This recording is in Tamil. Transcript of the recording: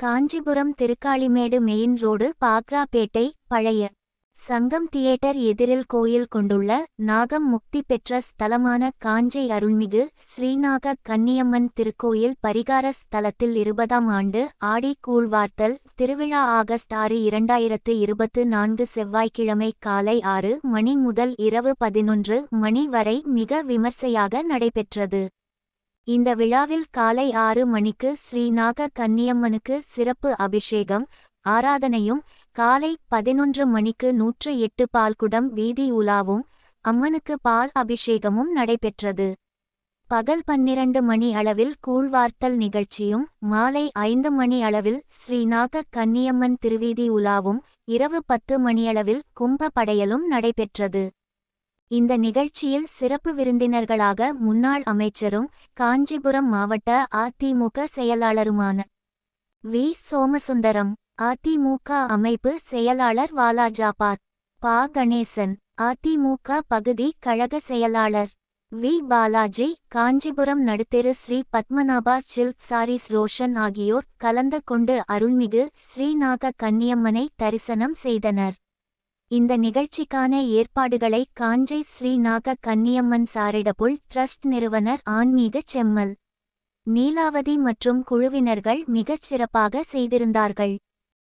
காஞ்சிபுரம் திருக்காளிமேடு மெயின் ரோடு பாக்ராபேட்டை பழைய சங்கம் தியேட்டர் எதிரில் கோயில் கொண்டுள்ள நாகம் முக்தி பெற்ற ஸ்தலமான காஞ்சி அருள்மிகு ஸ்ரீநாக கன்னியம்மன் திருக்கோயில் பரிகார ஸ்தலத்தில் இருபதாம் ஆண்டு ஆடி கூழ்வார்த்தல் திருவிழா ஆகஸ்ட் ஆறு இரண்டாயிரத்து இருபத்து நான்கு செவ்வாய்க்கிழமை காலை ஆறு மணி முதல் இரவு பதினொன்று மணி வரை மிக விமர்சையாக நடைபெற்றது. இந்த விழாவில் காலை ஆறு மணிக்கு ஸ்ரீநாக கன்னியம்மனுக்கு சிறப்பு அபிஷேகம் ஆராதனையும் காலை பதினொன்று மணிக்கு நூற்று எட்டு பால்குடம் வீதி உலாவும் அம்மனுக்கு பால் அபிஷேகமும் நடைபெற்றது. பகல் பன்னிரண்டு மணி அளவில் கூழ்வார்த்தல் நிகழ்ச்சியும் மாலை ஐந்து மணி அளவில் ஸ்ரீநாக கன்னியம்மன் திருவீதி உலாவும் இரவு பத்து மணியளவில் கும்ப படையலும் நடைபெற்றது. இந்த நிகழ்ச்சியில் சிறப்பு விருந்தினர்களாக முன்னாள் அமைச்சரும் காஞ்சிபுரம் மாவட்ட அதிமுக செயலாளருமான வி. சோமசுந்தரம் அதிமுக அமைப்பு செயலாளர் வாலாஜாபாத் பா. கணேசன் அதிமுக பகுதி கழக செயலாளர் V. Balaji Kanchipuram Nadutheru Sri Padmanabha silk sarees Roshan ஆகியோர் கலந்து கொண்டு அருள்மிகு ஸ்ரீநாக கன்னியம்மனை தரிசனம் செய்தனர். இந்த நிகழ்ச்சிக்கான ஏற்பாடுகளை காஞ்சை ஸ்ரீநாக கன்னியம்மன் சாரிடபுள் ட்ரஸ்ட் நிறுவனர் ஆன்மீக செம்மல். நீலாவதி மற்றும் குழுவினர்கள் மிகச் சிறப்பாக செய்திருந்தார்கள்.